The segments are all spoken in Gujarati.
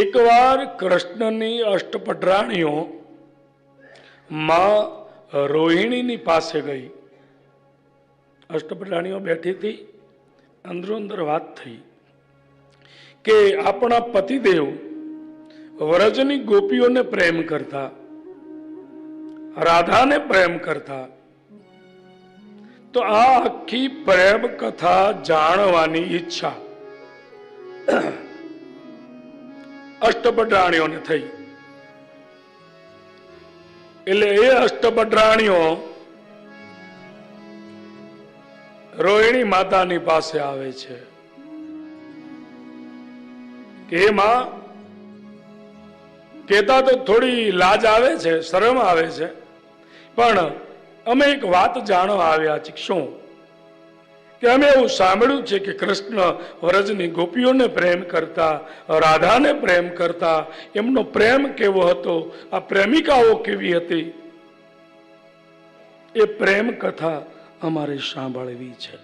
એકવાર કૃષ્ણની અષ્ટપટરાણીઓ માં રોહિણીની પાસે ગઈ. અષ્ટપટરાણીઓ બેઠી હતી, અંદરો અંદર વાત થઈ કે આપણા પતિદેવ વ્રજની ગોપીઓને પ્રેમ કરતા, રાધાને પ્રેમ કરતા. તો આ આખી પ્રેમ કથા જાણવાની ઈચ્છા. અષ્ટપટરાણીઓને થઈ. એટલે એ અષ્ટપટરાણીઓ રોહિણી માતાની પાસે આવે છે. એમાં કેતા તો થોડી લાજ આવે છે, શરમ આવે છે, પણ અમે એક વાત જાણવા આવ્યા છીએ શું? કે અમે એવું સાંભળ્યું છે કે કૃષ્ણ વ્રજની ગોપીઓને પ્રેમ કરતા, રાધાને પ્રેમ કરતા, એમનો પ્રેમ કેવો હતો, આ પ્રેમિકાઓ કેવી હતી? એ પ્રેમ કથા અમારે સાંભળવી છે.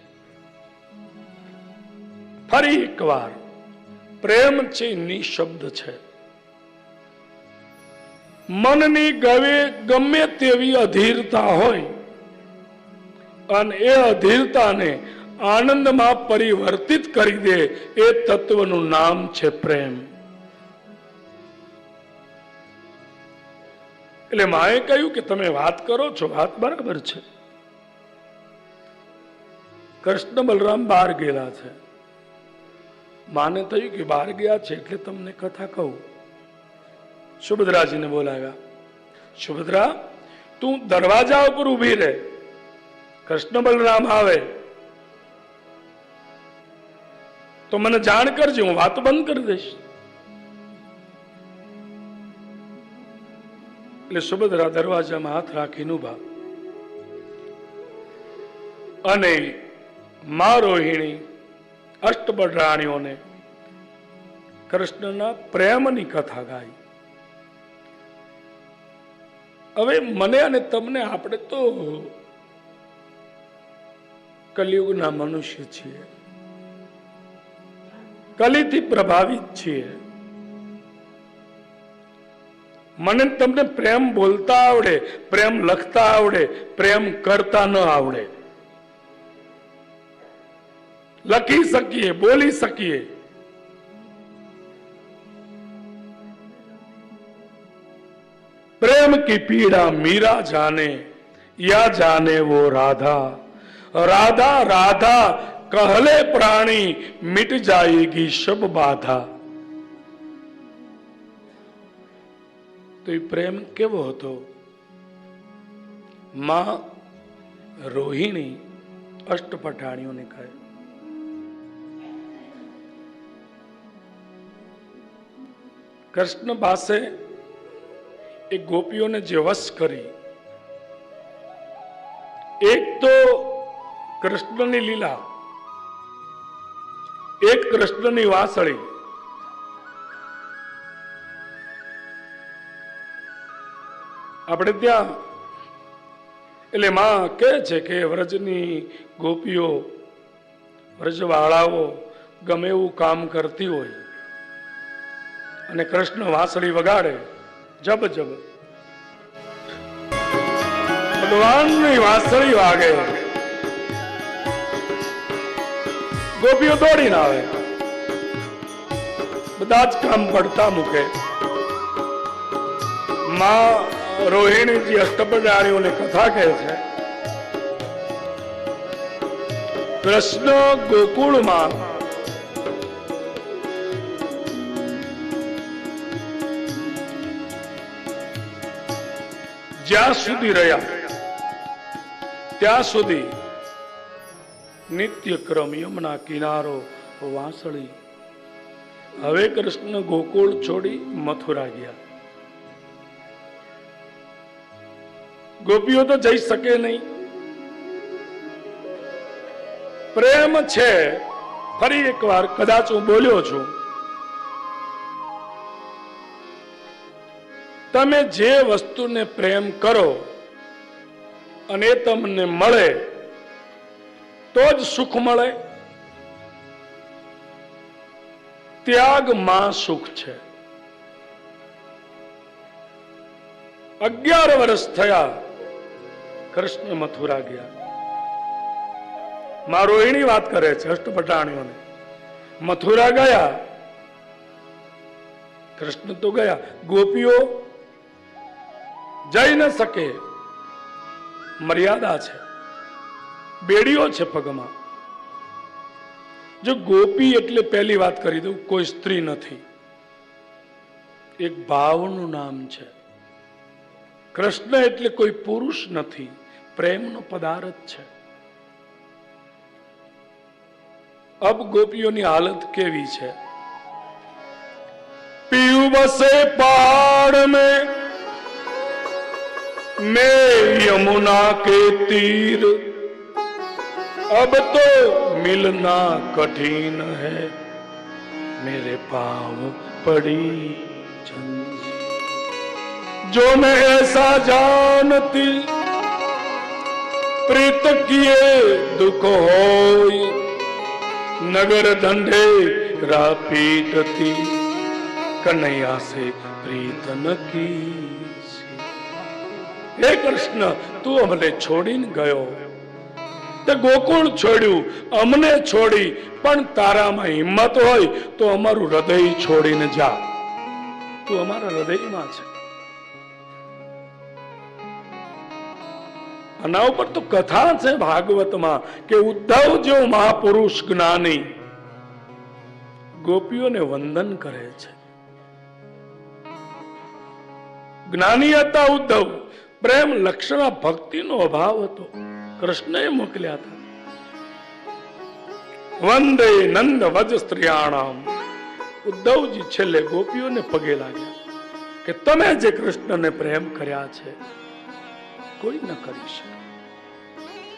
ફરી એકવાર, પ્રેમ છે નિશબ્દ છે. મનની ગવે ગમે તેવી અધીરતા હોય, અને એ અધીરતાને આનંદમાં પરિવર્તિત કરી દે એ તત્વનું નામ છે પ્રેમ. એટલે માએ કહ્યું કે તમે વાત કરો છો, વાત બરાબર છે. કૃષ્ણ બલરામ બહાર ગયેલા છે. માને થયું કે બહાર ગયા છે એટલે તમને કથા કહું. સુભદ્રાજીને બોલાવ્યા, સુભદ્રા, તું દરવાજા ઉપર ઊભી રહે. કૃષ્ણ બલરામ આવે તો મને જાણ કરજે, હું વાત બંધ કરી દઈશ. એટલે સુભદ્રા દરવાજામાં હાથ રાખીને ઊભા અને મા રોહિણી અષ્ટબળ રાણીઓને કૃષ્ણના પ્રેમની કથા ગાઈ. હવે મને અને તમને આપણે તો કલિયુગના મનુષ્ય છીએ. કલીથી પ્રભાવિત છીએ મને ને તમને પ્રેમ બોલતા આવડે પ્રેમ લખતા આવડે પ્રેમ કરતા ન આવડે લખી શકીએ બોલી શકીએ प्रेम की पीड़ा मीरा जाने या जाने वो राधा राधा राधा कहले प्राणी मिट जाएगी सब बाधा તો એ પ્રેમ કેવો હતો માં રોહિણી અષ્ટપટાણીઓને કહે કૃષ્ણ પાસે એ ગોપીઓને જે વશ કરી એક તો કૃષ્ણની લીલા એક કૃષ્ણની વાસળી. આપણે ત્યાં, એટલે માં કહે છે કે વ્રજની ગોપીઓ, વ્રજવાળાઓ ગમે એવું કામ કરતી હોય અને કૃષ્ણ વાસળી વગાડે, જબ જબ. ભગવાનની વાસળી વાગે. ગોપીઓ દોડીને આવે. બધા જ કામ પડતા મૂકે. માં રોહિણીજી અષ્ટપદાણીઓને કથા કહે છે, કૃષ્ણ ગોકુળમાં જ્યાં સુધી રહ્યા, ત્યાં સુધી નિત્ય ક્રમ યમના કિનારો વાંસળી. હવે કૃષ્ણ ગોકુળ છોડી મથુરા ગયા. ગોપીઓ તો જઈ શકે નહીં. પ્રેમ છે, ફરી એકવાર કદાચ હું બોલ્યો છું. તમે જે વસ્તુને પ્રેમ કરો, અને તમને મળે તો જ સુખ મળે. ત્યાગમાં સુખ છે. અગિયાર વર્ષ થયા કૃષ્ણ મથુરા ગયા. માં રોહિણી વાત કરે છે, અષ્ટપટાણીઓને. મથુરા ગયા. કૃષ્ણ તો ગયા. ગોપીઓ જઈ ન શકે. મર્યાદા છે. બેડીઓ છે પગમાં. જો ગોપી એટલે પહેલી વાત કરી દઉં, કોઈ સ્ત્રી નથી. એક ભાવનું નામ છે. કૃષ્ણ એટલે કોઈ પુરુષ નથી, પ્રેમનો પદાર્થ છે. અબ ગોપીઓની હાલત કેવી છે? પીયુ બસે પહાડ મેં યમુના કે તીર अब तो मिलना कठिन है। मेरे पाँव पड़ी जो मैं ऐसा जानती, प्रीत किए दुख हो नगर धंधे रापीटती, कन्हैया से प्रीत न की हे कृष्ण, तू हमने छोड़ी न गयो। તે ગોકુળ છોડ્યું, અમને છોડી, પણ તારામાં હિંમત હોય તો અમારું હૃદય છોડીને જા. તું અમારા હૃદયમાં છે. આના ઉપર તો કથા છે ભાગવતમાં કે ઉદ્ધવ જેવો મહાપુરુષ જ્ઞાની ગોપીઓને વંદન કરે છે. જ્ઞાની હતા ઉદ્ધવ. પ્રેમ લક્ષણા ભક્તિનો અભાવ હતો. કૃષ્ણએ મોકલ્યા હતા વંદે નંદ વજ સ્ત્રીયાણામ ઉદ્ધવજી છેલ્લે ગોપીઓને પગે લાગ્યા કે તમે જે કૃષ્ણને પ્રેમ કર્યા છે કોઈ ન કરી શકે